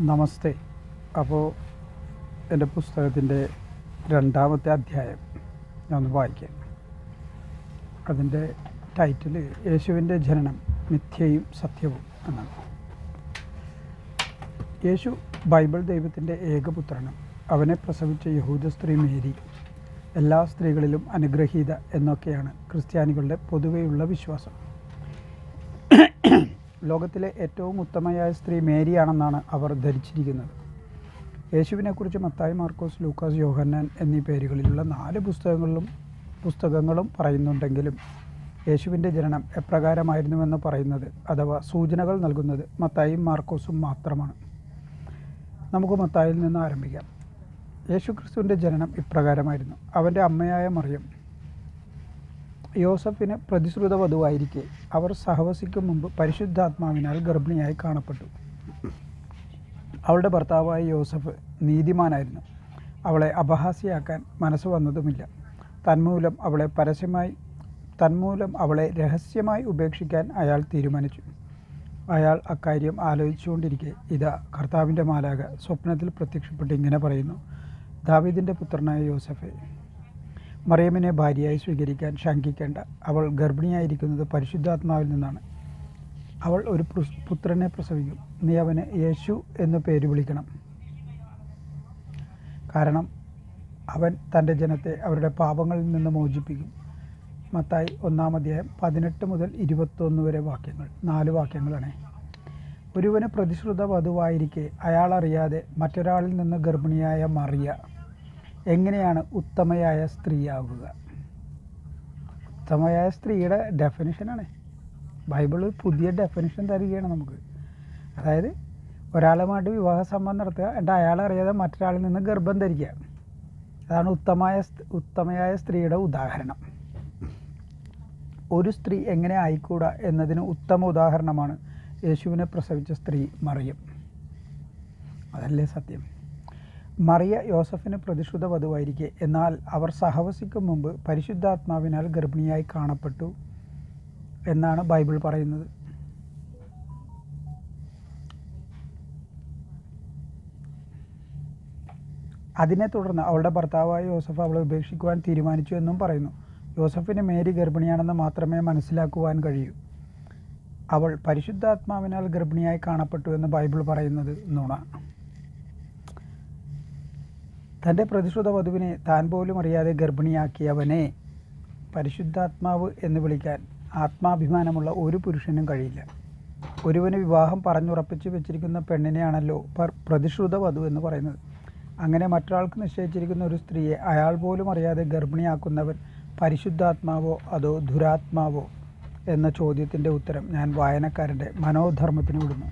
നമസ്തേ. അപ്പോൾ എന്റെ പുസ്തകത്തിന്റെ രണ്ടാമത്തെ അധ്യായം ഞാൻ വായിക്കാം. അതിന്റെ ടൈറ്റിൽ യേശുവിന്റെ ജനനം മിഥ്യയും സത്യവും എന്നാണ്. യേശു ബൈബിൾ ദൈവത്തിന്റെ ഏകപുത്രനും അവനെ പ്രസവിച്ച യഹൂദ സ്ത്രീ മേരി എല്ലാ സ്ത്രീകളിലും അനുഗ്രഹീത എന്നൊക്കെയാണ് ക്രിസ്ത്യാനികളുടെ പൊതുവെയുള്ള വിശ്വാസം. ലോകത്തിലെ ഏറ്റവും ഉത്തമയായ സ്ത്രീ മേരിയാണെന്നാണ് അവർ ധരിച്ചിരിക്കുന്നത്. യേശുവിനെക്കുറിച്ച് മത്തായി മാർക്കോസ് ലൂക്കാസ് യോഹന്നാൻ എന്നീ പേരുകളിലുള്ള നാല് പുസ്തകങ്ങളിലും പുസ്തകങ്ങളും പറയുന്നുണ്ടെങ്കിലും യേശുവിന്റെ ജനനം എപ്രകാരമായിരുന്നുവെന്ന് പറയുന്നത് അഥവാ സൂചനകൾ നൽകുന്നത് മത്തായും മാർക്കോസും മാത്രമാണ്. നമുക്ക് മത്തായിൽ നിന്ന് ആരംഭിക്കാം. യേശു ക്രിസ്തുവിന്റെ ജനനം ഇപ്രകാരമായിരുന്നു. അവന്റെ അമ്മയായ മറിയം യോസഫിന് പ്രതിശ്രുത വധുവായിരിക്കെ. അവർ സഹവസിക്കും മുമ്പ് പരിശുദ്ധാത്മാവിനാൽ ഗർഭിണിയായി കാണപ്പെട്ടു. അവളുടെ ഭർത്താവായ യോസഫ് നീതിമാനായിരുന്നു. അവളെ അപഹാസ്യയാക്കാൻ മനസ്സ് വന്നതുമില്ല. തന്മൂലം അവളെ പരസ്യമായി തന്മൂലം അവളെ രഹസ്യമായി ഉപേക്ഷിക്കാൻ അയാൾ തീരുമാനിച്ചു. അയാൾ അക്കാര്യം ആലോചിച്ചുകൊണ്ടിരിക്കെ. ഇതാ കർത്താവിന്റെ മാലാക സ്വപ്നത്തിൽ പ്രത്യക്ഷപ്പെട്ട് ഇങ്ങനെ പറയുന്നു. ദാവീദിന്റെ പുത്രനായ യോസഫെ മറിയമ്മിനെ ഭാര്യയായി സ്വീകരിക്കാൻ ശങ്കിക്കേണ്ട അവൾ ഗർഭിണിയായിരിക്കുന്നത് പരിശുദ്ധാത്മാവിൽ നിന്നാണ്. അവൾ ഒരു പുത്രനെ പ്രസവിക്കും. നീ അവന് യേശു എന്ന് പേര് വിളിക്കണം. കാരണം അവൻ തന്റെ ജനത്തെ അവരുടെ പാപങ്ങളിൽ നിന്ന് മോചിപ്പിക്കും. മത്തായി ഒന്നാം അധ്യായം പതിനെട്ട് മുതൽ ഇരുപത്തൊന്ന് വരെ വാക്യങ്ങൾ നാല് വാക്യങ്ങളാണ്. ഒരുവന് പ്രതിശ്രുത വധുവായിരിക്കെ അയാളറിയാതെ മറ്റൊരാളിൽ നിന്ന് ഗർഭിണിയായ മറിയ എങ്ങനെയാണ് ഉത്തമയായ സ്ത്രീയാവുക? ഉത്തമയായ സ്ത്രീയുടെ ഡെഫിനിഷനാണ് ബൈബിൾ പുതിയ ഡെഫിനിഷൻ തരികയാണ് നമുക്ക്. അതായത് ഒരാളുമായിട്ട് വിവാഹ സംബന്ധം നടത്തുക എന്നിട്ട് അയാളറിയാതെ മറ്റൊരാളിൽ നിന്ന് ഗർഭം ധരിക്കുക. അതാണ് ഉത്തമമായ ഉത്തമയായ സ്ത്രീയുടെ ഉദാഹരണം. ഒരു സ്ത്രീ എങ്ങനെ ആയിക്കൂടാ എന്നതിന് ഉത്തമ ഉദാഹരണമാണ് യേശുവിനെ പ്രസവിച്ച സ്ത്രീ മറിയം. അതല്ലേ സത്യം? മറിയ യോസഫിന് പ്രതിഷ്ഠിത വധുവായിരിക്കെ. എന്നാൽ അവർ സഹവസിക്കും മുമ്പ് പരിശുദ്ധാത്മാവിനാൽ ഗർഭിണിയായി കാണപ്പെട്ടു എന്നാണ് ബൈബിൾ പറയുന്നത്. അതിനെ തുടർന്ന് അവളുടെ ഭർത്താവായ യോസഫ് അവളെ ഉപേക്ഷിക്കുവാൻ തീരുമാനിച്ചു എന്നും പറയുന്നു. യോസഫിന് മേരി ഗർഭിണിയാണെന്ന് മാത്രമേ മനസ്സിലാക്കുവാൻ കഴിയൂ. അവൾ പരിശുദ്ധാത്മാവിനാൽ ഗർഭിണിയായി കാണപ്പെട്ടു എന്ന് ബൈബിൾ പറയുന്നത് നുണ. തന്റെ പ്രതിശ്രുത വധുവിനെ താൻ പോലും അറിയാതെ ഗർഭിണിയാക്കിയവനെ പരിശുദ്ധാത്മാവ് എന്ന് വിളിക്കാൻ ആത്മാഭിമാനമുള്ള ഒരു പുരുഷനും കഴിയില്ല. ഒരുവന് വിവാഹം പറഞ്ഞുറപ്പിച്ച് വെച്ചിരിക്കുന്ന പെണ്ണിനെയാണല്ലോ പ്രതിശ്രുത വധു എന്ന് പറയുന്നത്. അങ്ങനെ മറ്റൊരാൾക്ക് നിശ്ചയിച്ചിരിക്കുന്ന ഒരു സ്ത്രീയെ അയാൾ പോലും അറിയാതെ ഗർഭിണിയാക്കുന്നവൻ പരിശുദ്ധാത്മാവോ അതോ ദുരാത്മാവോ എന്ന ചോദ്യത്തിന്റെ ഉത്തരം ഞാൻ വായനക്കാരന്റെ മനോധർമ്മത്തിന് വിടുന്നു.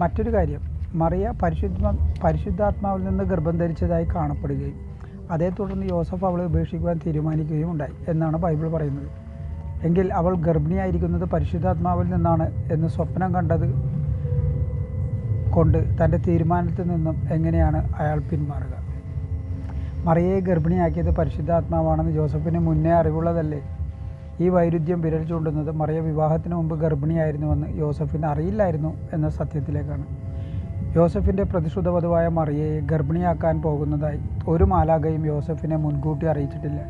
മറ്റൊരു കാര്യം മറിയ പരിശുദ്ധ പരിശുദ്ധാത്മാവിൽ നിന്ന് ഗർഭം ധരിച്ചതായി കാണപ്പെടുകയും അതേ തുടർന്ന് യോസഫ് അവളെ ഉപേക്ഷിക്കുവാൻ തീരുമാനിക്കുകയും ഉണ്ടായി എന്നാണ് ബൈബിൾ പറയുന്നത്. എങ്കിൽ അവൾ ഗർഭിണിയായിരിക്കുന്നത് പരിശുദ്ധാത്മാവിൽ നിന്നാണ് എന്ന് സ്വപ്നം കണ്ടത് കൊണ്ട് തന്റെ തീരുമാനത്തിൽ നിന്നും എങ്ങനെയാണ് അയാൾ പിന്മാറുക? മറിയയെ ഗർഭിണിയാക്കിയത് പരിശുദ്ധാത്മാവാണെന്ന് ജോസഫിന് മുന്നേ അറിവുള്ളതല്ലേ? ഈ വൈരുദ്ധ്യം വിരൽ ചൂണ്ടുന്നത് മറിയ വിവാഹത്തിന് മുമ്പ് ഗർഭിണിയായിരുന്നുവെന്ന് യോസഫിന് അറിയില്ലായിരുന്നു എന്ന സത്യത്തിലേക്കാണ്. യോസഫിന്റെ പ്രതിശ്രുത വധുവായ മറിയയെ ഗർഭിണിയാക്കാൻ പോകുന്നതായി ഒരു മാലാകയും യോസഫിനെ മുൻകൂട്ടി അറിയിച്ചിട്ടില്ല.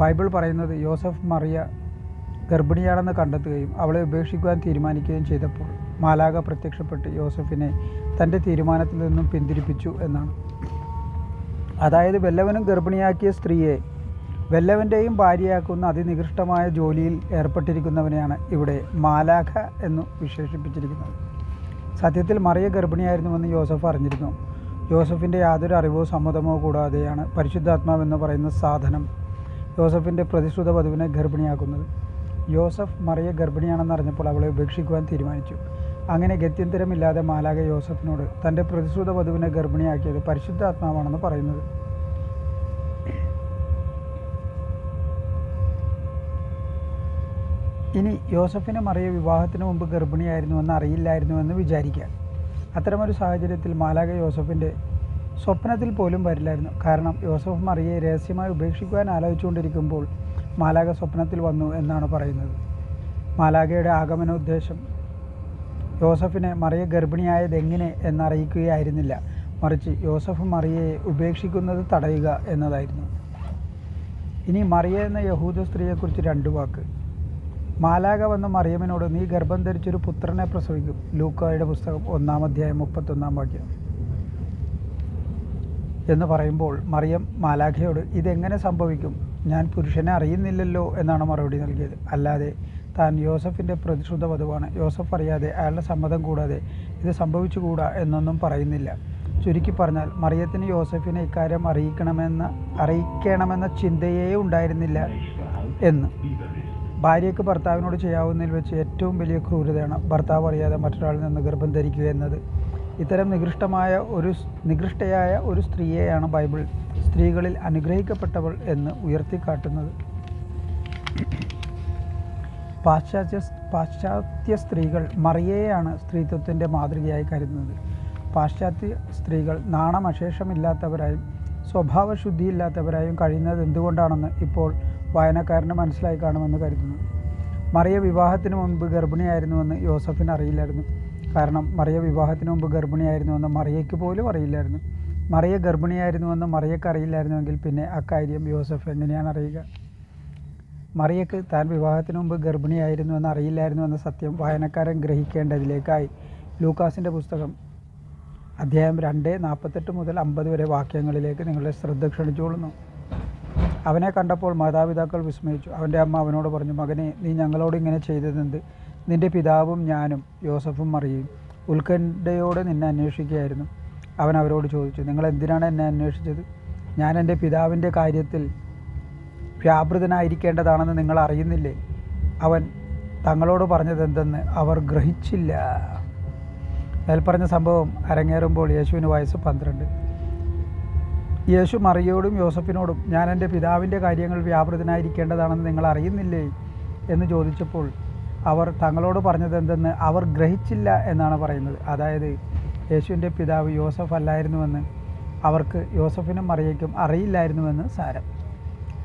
ബൈബിൾ പറയുന്നത് യോസഫ് മറിയ ഗർഭിണിയാണെന്ന് കണ്ടെത്തുകയും അവളെ ഉപേക്ഷിക്കുവാൻ തീരുമാനിക്കുകയും ചെയ്തപ്പോൾ മാലാക പ്രത്യക്ഷപ്പെട്ട് യോസഫിനെ തന്റെ തീരുമാനത്തിൽ നിന്നും പിന്തിരിപ്പിച്ചു എന്നാണ്. അതായത് വല്ലവനും ഗർഭിണിയാക്കിയ സ്ത്രീയെ വല്ലവന്റെയും ഭാര്യയാക്കുന്ന അതിനികൃഷ്ടമായ ജോലിയിൽ ഏർപ്പെട്ടിരിക്കുന്നവനെയാണ് ഇവിടെ മാലാഖ എന്നു വിശേഷിപ്പിച്ചിരിക്കുന്നത്. സത്യത്തിൽ മറിയ ഗർഭിണിയായിരുന്നുവെന്ന് യോസഫ് അറിഞ്ഞിരുന്നു. യോസഫിന്റെ യാതൊരു അറിവോ സമ്മതമോ കൂടാതെയാണ് പരിശുദ്ധാത്മാവെന്ന് പറയുന്ന സാധനം യോസഫിന്റെ പ്രതിശ്രുത വധുവിനെ ഗർഭിണിയാക്കുന്നത്. യോസഫ് മറിയ ഗർഭിണിയാണെന്ന് അറിഞ്ഞപ്പോൾ അവളെ ഉപേക്ഷിക്കുവാൻ തീരുമാനിച്ചു. അങ്ങനെ ഗത്യന്തരമില്ലാതെ മാലാഖ യോസഫിനോട് തന്റെ പ്രതിശ്രുത വധുവിനെ ഗർഭിണിയാക്കിയത് പരിശുദ്ധാത്മാവാണെന്ന് പറയുന്നത്. ഇനി യോസഫിനെ മറിയ വിവാഹത്തിന് മുമ്പ് അറിയില്ലായിരുന്നു എന്ന് വിചാരിക്കുക. അത്തരമൊരു സാഹചര്യത്തിൽ മാലാക യോസഫിന്റെ സ്വപ്നത്തിൽ പോലും വരില്ലായിരുന്നു. കാരണം യോസഫ് മറിയെ രഹസ്യമായി ഉപേക്ഷിക്കുവാൻ ആലോചിച്ചുകൊണ്ടിരിക്കുമ്പോൾ മാലാക സ്വപ്നത്തിൽ വന്നു എന്നാണ് പറയുന്നത്. മാലാകയുടെ ആഗമന ഉദ്ദേശം യോസഫിനെ മറിയ ഗർഭിണിയായത് എങ്ങനെ എന്നറിയിക്കുകയായിരുന്നില്ല. മറിച്ച് യോസഫ് മറിയയെ ഉപേക്ഷിക്കുന്നത് തടയുക എന്നതായിരുന്നു. ഇനി മറിയ എന്ന യഹൂദ സ്ത്രീയെക്കുറിച്ച് രണ്ട് വാക്ക്. മാലാക വന്ന മറിയമ്മിനോട് നീ ഗർഭം ധരിച്ചൊരു പുത്രനെ പ്രസവിക്കും. ലൂക്കായുടെ പുസ്തകം ഒന്നാം അധ്യായം മുപ്പത്തൊന്നാം വാക്യം. എന്ന് പറയുമ്പോൾ മറിയം മാലാഖയോട് ഇതെങ്ങനെ സംഭവിക്കും? ഞാൻ പുരുഷനെ അറിയുന്നില്ലല്ലോ എന്നാണ് മറുപടി നൽകിയത്. അല്ലാതെ താൻ യോസഫിന്റെ പ്രതിശുദ്ധ വധുവാണ്. യോസഫ് അറിയാതെ അയാളുടെ സമ്മതം കൂടാതെ ഇത് സംഭവിച്ചുകൂടാ എന്നൊന്നും പറയുന്നില്ല. ചുരുക്കി പറഞ്ഞാൽ മറിയത്തിന് യോസഫിനെ ഇക്കാര്യം അറിയിക്കണമെന്ന അറിയിക്കണമെന്ന ചിന്തയേ ഉണ്ടായിരുന്നില്ല എന്ന്. ഭാര്യയ്ക്ക് ഭർത്താവിനോട് ചെയ്യാവുന്നതിൽ വെച്ച് ഏറ്റവും വലിയ ക്രൂരതയാണ് ഭർത്താവ് അറിയാതെ മറ്റൊരാളിൽ നിന്ന് ഗർഭം ധരിക്കുക എന്നത്. ഇത്തരം നികൃഷ്ടമായ ഒരു നികൃഷ്ടയായ ഒരു സ്ത്രീയെയാണ് ബൈബിൾ സ്ത്രീകളിൽ അനുഗ്രഹിക്കപ്പെട്ടവൾ എന്ന് ഉയർത്തിക്കാട്ടുന്നത്. പാശ്ചാത്യ പാശ്ചാത്യ സ്ത്രീകൾ മറിയയെയാണ് സ്ത്രീത്വത്തിന്റെ മാതൃകയായി കരുതുന്നത്. പാശ്ചാത്യ സ്ത്രീകൾ നാണമശേഷമില്ലാത്തവരായും സ്വഭാവശുദ്ധിയില്ലാത്തവരായും കഴിയുന്നത് എന്തുകൊണ്ടാണെന്ന് ഇപ്പോൾ വായനക്കാരന് മനസ്സിലായി കാണുമെന്ന് കരുതുന്നു. മറിയ വിവാഹത്തിന് മുൻപ് ഗർഭിണിയായിരുന്നുവെന്ന് യോസഫിന് അറിയില്ലായിരുന്നു. കാരണം മറിയ വിവാഹത്തിന് മുമ്പ് ഗർഭിണിയായിരുന്നുവെന്ന് മറിയയ്ക്ക് പോലും അറിയില്ലായിരുന്നു. മറിയ ഗർഭിണിയായിരുന്നുവെന്ന് മറിയക്ക് അറിയില്ലായിരുന്നുവെങ്കിൽ പിന്നെ അക്കാര്യം യോസഫ് എങ്ങനെയാണ് അറിയുക? മറിയക്ക് താൻ വിവാഹത്തിന് മുമ്പ് ഗർഭിണിയായിരുന്നുവെന്ന് അറിയില്ലായിരുന്നു എന്ന സത്യം വായനക്കാരൻ ഗ്രഹിക്കേണ്ടതിലേക്കായി. ലൂക്കാസിന്റെ പുസ്തകം അധ്യായം രണ്ട് നാൽപ്പത്തെട്ട് മുതൽ അമ്പത് വരെ വാക്യങ്ങളിലേക്ക് നിങ്ങളുടെ ശ്രദ്ധ ക്ഷണിച്ചുകൊള്ളുന്നു. അവനെ കണ്ടപ്പോൾ മാതാപിതാക്കൾ വിസ്മയിച്ചു. അവന്റെ അമ്മ അവനോട് പറഞ്ഞു മകനെ നീ ഞങ്ങളോട് ഇങ്ങനെ ചെയ്തതെന്ത്? നിന്റെ പിതാവും ഞാനും യോസഫും മറിയും ഉത്കണ്ഠയോടെ നിന്നെ അന്വേഷിക്കുകയായിരുന്നു. അവൻ അവരോട് ചോദിച്ചു നിങ്ങൾ എന്തിനാണ് എന്നെ അന്വേഷിച്ചത്? ഞാൻ എന്റെ പിതാവിന്റെ കാര്യത്തിൽ വ്യാപൃതനായിരിക്കേണ്ടതാണെന്ന് നിങ്ങൾ അറിയുന്നില്ലേ? അവൻ തങ്ങളോട് പറഞ്ഞത് എന്തെന്ന് അവർ ഗ്രഹിച്ചില്ല. മേൽപ്പറഞ്ഞ സംഭവം അരങ്ങേറുമ്പോൾ യേശുവിന് വയസ്സ് പന്ത്രണ്ട്. യേശു മറിയോടും യോസഫിനോടും ഞാൻ എന്റെ പിതാവിന്റെ കാര്യങ്ങൾ വ്യാപൃതനായിരിക്കേണ്ടതാണെന്ന് നിങ്ങൾ അറിയുന്നില്ലേ എന്ന് ചോദിച്ചപ്പോൾ അവർ തങ്ങളോട് പറഞ്ഞത് എന്തെന്ന് അവർ ഗ്രഹിച്ചില്ല എന്നാണ് പറയുന്നത്. അതായത് യേശുവിന്റെ പിതാവ് യോസഫ് അല്ലായിരുന്നുവെന്ന് അവർക്ക് യോസഫിനും മറിയയ്ക്കും അറിയില്ലായിരുന്നുവെന്ന് സാരം.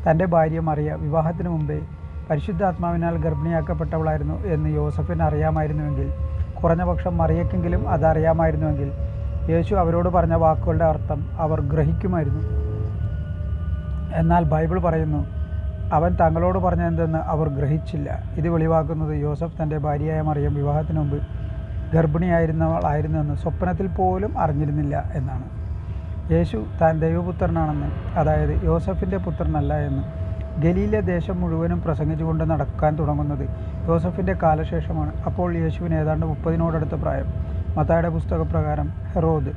തന്റെ ഭാര്യ മറിയ വിവാഹത്തിന് മുമ്പേ പരിശുദ്ധാത്മാവിനാൽ ഗർഭിണിയാക്കപ്പെട്ടവളായിരുന്നു എന്ന് യോസഫിന് അറിയാമായിരുന്നുവെങ്കിൽ കുറഞ്ഞ പക്ഷം മറിയക്കെങ്കിലും അതറിയാമായിരുന്നുവെങ്കിൽ യേശു അവരോട് പറഞ്ഞ വാക്കുകളുടെ അർത്ഥം അവർ ഗ്രഹിക്കുമായിരുന്നു. എന്നാൽ ബൈബിൾ പറയുന്നു അവൻ തങ്ങളോട് പറഞ്ഞതെന്തെന്ന് അവർ ഗ്രഹിച്ചില്ല. ഇത് വെളിവാക്കുന്നത് യോസഫ് തന്റെ ഭാര്യയായ മറിയം വിവാഹത്തിന് മുമ്പ് ഗർഭിണിയായിരുന്നവളായിരുന്നുവെന്ന് സ്വപ്നത്തിൽ പോലും അറിഞ്ഞിരുന്നില്ല എന്നാണ്. യേശു താൻ ദൈവപുത്രനാണെന്ന് അതായത് യോസഫിന്റെ പുത്രനല്ല എന്ന് ഗലീലെ ദേശം മുഴുവനും പ്രസംഗിച്ചുകൊണ്ട് നടക്കാൻ തുടങ്ങുന്നത് യോസഫിന്റെ കാലശേഷമാണ്. അപ്പോൾ യേശുവിന് ഏതാണ്ട് മുപ്പതിനോടടുത്ത പ്രായം. മത്തായുടെ പുസ്തകപ്രകാരം ഹെറോദ്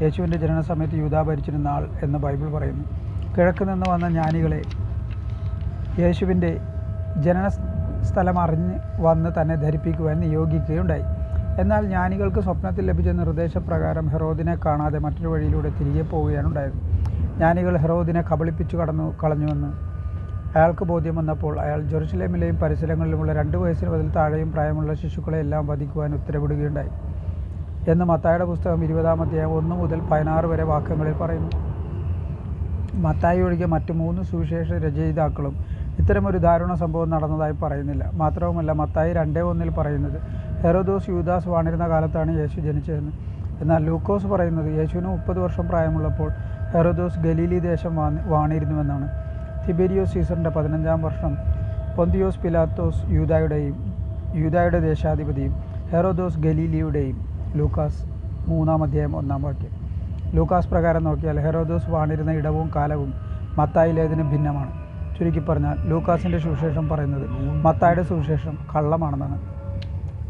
യേശുവിന്റെ ജനനസമയത്ത് യൂത ഭരിച്ചിരുന്ന ആൾ എന്ന് ബൈബിൾ പറയുന്നു. കിഴക്ക് നിന്ന് വന്ന ജ്ഞാനികളെ യേശുവിന്റെ ജനന സ്ഥലം അറിഞ്ഞ് വന്ന് തന്നെ ധരിപ്പിക്കുവാൻ നിയോഗിക്കുകയുണ്ടായി. എന്നാൽ ജ്ഞാനികൾക്ക് സ്വപ്നത്തിൽ ലഭിച്ച നിർദ്ദേശപ്രകാരം ഹെറോദിനെ കാണാതെ മറ്റൊരു വഴിയിലൂടെ തിരികെ പോവുകയാണ് ഉണ്ടായത്. ജ്ഞാനികൾ ഹെറോദിനെ കബളിപ്പിച്ചു കടന്നു കളഞ്ഞുവെന്ന് അയാൾക്ക് ബോധ്യം വന്നപ്പോൾ അയാൾ ജെറുസലേമിലെയും പരിസരങ്ങളിലുമുള്ള രണ്ട് വയസ്സിന് മുതൽ താഴെയും പ്രായമുള്ള ശിശുക്കളെ എല്ലാം വധിക്കുവാൻ ഉത്തരവിടുകയുണ്ടായി. എന്ന് മത്തായുടെ പുസ്തകം ഇരുപതാം ഒന്ന് മുതൽ പതിനാറ് വരെ വാക്യങ്ങളിൽ പറയുന്നു. മത്തായി ഒഴികെ മറ്റ് മൂന്ന് സുവിശേഷ രചയിതാക്കളും ഇത്തരമൊരു ദാരുണ സംഭവം നടന്നതായി പറയുന്നില്ല. മാത്രവുമല്ല മത്തായി രണ്ടേ ഒന്നിൽ പറയുന്നത് ഹെറോദോസ് യൂദാസ് വാണിരുന്ന കാലത്താണ് യേശു ജനിച്ചതെന്ന്. എന്നാൽ ലൂക്കോസ് പറയുന്നത് യേശുവിന് മുപ്പത് വർഷം പ്രായമുള്ളപ്പോൾ ഹെറോദോസ് ഗലീലി ദേശം വാണി വാണിരുന്നുവെന്നാണ് തിബേരിയോസ് സീസറിന്റെ പതിനഞ്ചാം വർഷം പൊന്തിയോസ് പിലാത്തോസ് യൂതായുടെയും യൂതായുടെ ദേശാധിപതിയും ഹെറോദോസ് ഗലീലിയുടെയും ലൂക്കാസ് മൂന്നാം അധ്യായം ഒന്നാം വാക്യം. ലൂക്കാസ് പ്രകാരം നോക്കിയാൽ ഹെറോദോസ് വാണിരുന്ന ഇടവും കാലവും മത്തായിലേതിന് ഭിന്നമാണ്. ചുരുക്കി പറഞ്ഞാൽ ലൂക്കാസിന്റെ സുവിശേഷം പറയുന്നത് മത്തായുടെ സുവിശേഷം കള്ളമാണെന്നാണ്.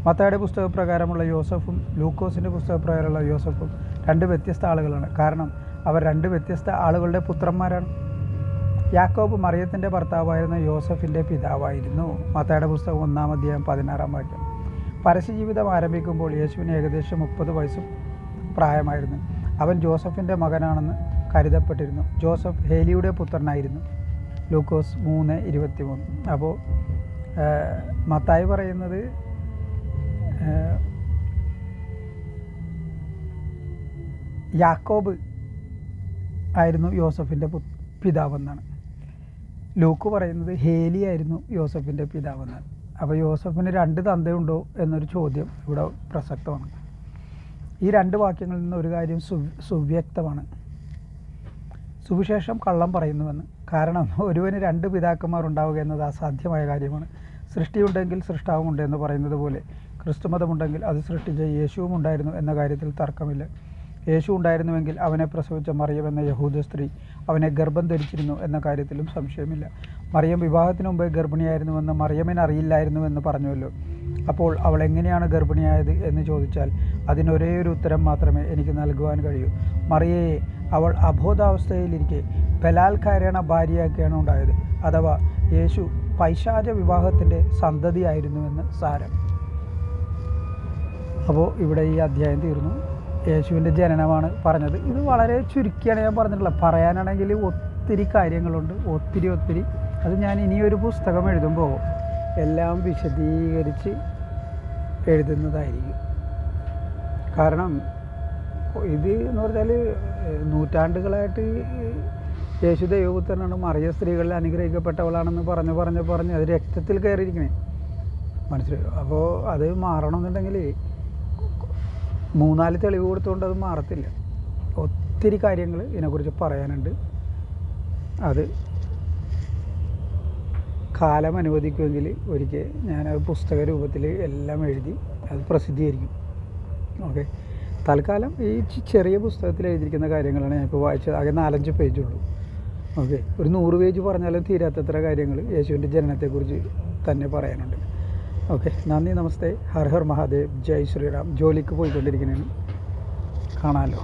മത്തായുടെ പുസ്തകപ്രകാരമുള്ള യോസഫും ലൂക്കോസിന്റെ പുസ്തകപ്രകാരമുള്ള യോസഫും രണ്ട് വ്യത്യസ്ത ആളുകളാണ്. കാരണം അവർ രണ്ട് വ്യത്യസ്ത ആളുകളുടെ പുത്രന്മാരാണ്. യാക്കോബ് മറിയത്തിന്റെ ഭർത്താവായിരുന്ന യോസഫിന്റെ പിതാവായിരുന്നു. മത്തായുടെ പുസ്തകം ഒന്നാം അധ്യായം പതിനാറാം വാക്യം. പരസ്യജീവിതം ആരംഭിക്കുമ്പോൾ യേശുവിന് ഏകദേശം മുപ്പത് വയസ്സും പ്രായമായിരുന്നു. അവൻ ജോസഫിന്റെ മകനാണെന്ന് കരുതപ്പെട്ടിരുന്നു. ജോസഫ് ഹേലിയുടെ പുത്രനായിരുന്നു. ലൂക്കോസ് മൂന്ന് ഇരുപത്തി മൂന്ന് അപ്പോൾ മത്തായി പറയുന്നത് യാക്കോബ് ആയിരുന്നു യോസഫിന്റെ പിതാവെന്നാണ്. ലൂക്ക് പറയുന്നത് ഹേലി ആയിരുന്നു യോസഫിന്റെ പിതാവെന്നാണ്. അപ്പോൾ യോസഫിന് രണ്ട് തന്തയുണ്ടോ എന്നൊരു ചോദ്യം ഇവിടെ പ്രസക്തമാണ്. ഈ രണ്ട് വാക്യങ്ങളിൽ നിന്ന് ഒരു കാര്യം സു സുവ്യക്തമാണ്. സുവിശേഷം കള്ളം പറയുന്നുവെന്ന്. കാരണം ഒരുവന് രണ്ട് പിതാക്കന്മാർ ഉണ്ടാവുക എന്നത് അസാധ്യമായ കാര്യമാണ്. സൃഷ്ടിയുണ്ടെങ്കിൽ സൃഷ്ടാവുമുണ്ട് എന്ന് പറയുന്നത് പോലെ ക്രിസ്തുമതമുണ്ടെങ്കിൽ അത് സൃഷ്ടിച്ച യേശുവും ഉണ്ടായിരുന്നു എന്ന കാര്യത്തിൽ തർക്കമില്ല. യേശു ഉണ്ടായിരുന്നുവെങ്കിൽ അവനെ പ്രസവിച്ച മറിയമെന്ന യഹൂദ സ്ത്രീ അവനെ ഗർഭം ധരിച്ചിരുന്നു എന്ന കാര്യത്തിലും സംശയമില്ല. മറിയം വിവാഹത്തിന് മുമ്പേ ഗർഭിണിയായിരുന്നുവെന്ന് മറിയമിന് അറിയില്ലായിരുന്നുവെന്ന് പറഞ്ഞുവല്ലോ. അപ്പോൾ അവൾ എങ്ങനെയാണ് ഗർഭിണിയായത് എന്ന് ചോദിച്ചാൽ അതിനൊരേ ഒരു ഉത്തരം മാത്രമേ എനിക്ക് നൽകുവാൻ കഴിയൂ. മറിയയെ അവൾ അബോധാവസ്ഥയിലിരിക്കെ ബലാൽക്കാരണ ഭാര്യയാക്കിയാണ് ഉണ്ടായത്. അഥവാ യേശു പൈശാച വിവാഹത്തിന്റെ സന്തതിയായിരുന്നുവെന്ന് സാരം. അപ്പോൾ ഇവിടെ ഈ അധ്യായം തീർന്നു. യേശുവിന്റെ ജനനമാണ് പറഞ്ഞത്. ഇത് വളരെ ചുരുക്കിയാണ് ഞാൻ പറഞ്ഞിട്ടുള്ളത്. പറയാനാണെങ്കിൽ ഒത്തിരി കാര്യങ്ങളുണ്ട്. ഒത്തിരി ഒത്തിരി. അത് ഞാൻ ഇനിയൊരു പുസ്തകം എഴുതുമ്പോൾ എല്ലാം വിശദീകരിച്ച് എഴുതുന്നതായിരിക്കും. കാരണം ഇത് എന്ന് പറഞ്ഞാൽ നൂറ്റാണ്ടുകളായിട്ട് യേശു ദൈവപുത്രനാണ്. മറിയ സ്ത്രീകളിൽ അനുഗ്രഹിക്കപ്പെട്ടവളാണെന്ന് പറഞ്ഞ് പറഞ്ഞ് പറഞ്ഞ് അത് രക്തത്തിൽ കയറിയിരിക്കണേ. മനസ്സിലായോ? അപ്പോൾ അത് മാറണമെന്നുണ്ടെങ്കിൽ മൂന്നാൽ തെളിവ് കൊടുത്തുകൊണ്ട് അത് മാറത്തില്ല. ഒത്തിരി കാര്യങ്ങൾ ഇതിനെക്കുറിച്ച് പറയാനുണ്ട്. അത് കാലം അനുവദിക്കുമെങ്കിൽ ഒരിക്കൽ ഞാനത് പുസ്തക രൂപത്തിൽ എല്ലാം എഴുതി അത് പ്രസിദ്ധീകരിക്കും. ഓക്കെ? തൽക്കാലം ഈ ചെറിയ പുസ്തകത്തിൽ എഴുതിയിരിക്കുന്ന കാര്യങ്ങളാണ് ഞാൻ ഇപ്പോൾ വായിച്ചത്. ആകെ നാലഞ്ച് പേജുള്ളൂ. ഓക്കെ? ഒരു നൂറ് പേജ് പറഞ്ഞാലും തീരാത്തത്ര കാര്യങ്ങൾ യേശുവിന്റെ ജനനത്തെക്കുറിച്ച് തന്നെ പറയാനുണ്ട്. ഓക്കെ നന്ദി നമസ്തേ. ഹർഹർ ഹർ മഹാദേവ്. ജയ് ശ്രീറാം. ജോലിക്ക് പോയിക്കൊണ്ടിരിക്കുന്നതിന് കാണാമല്ലോ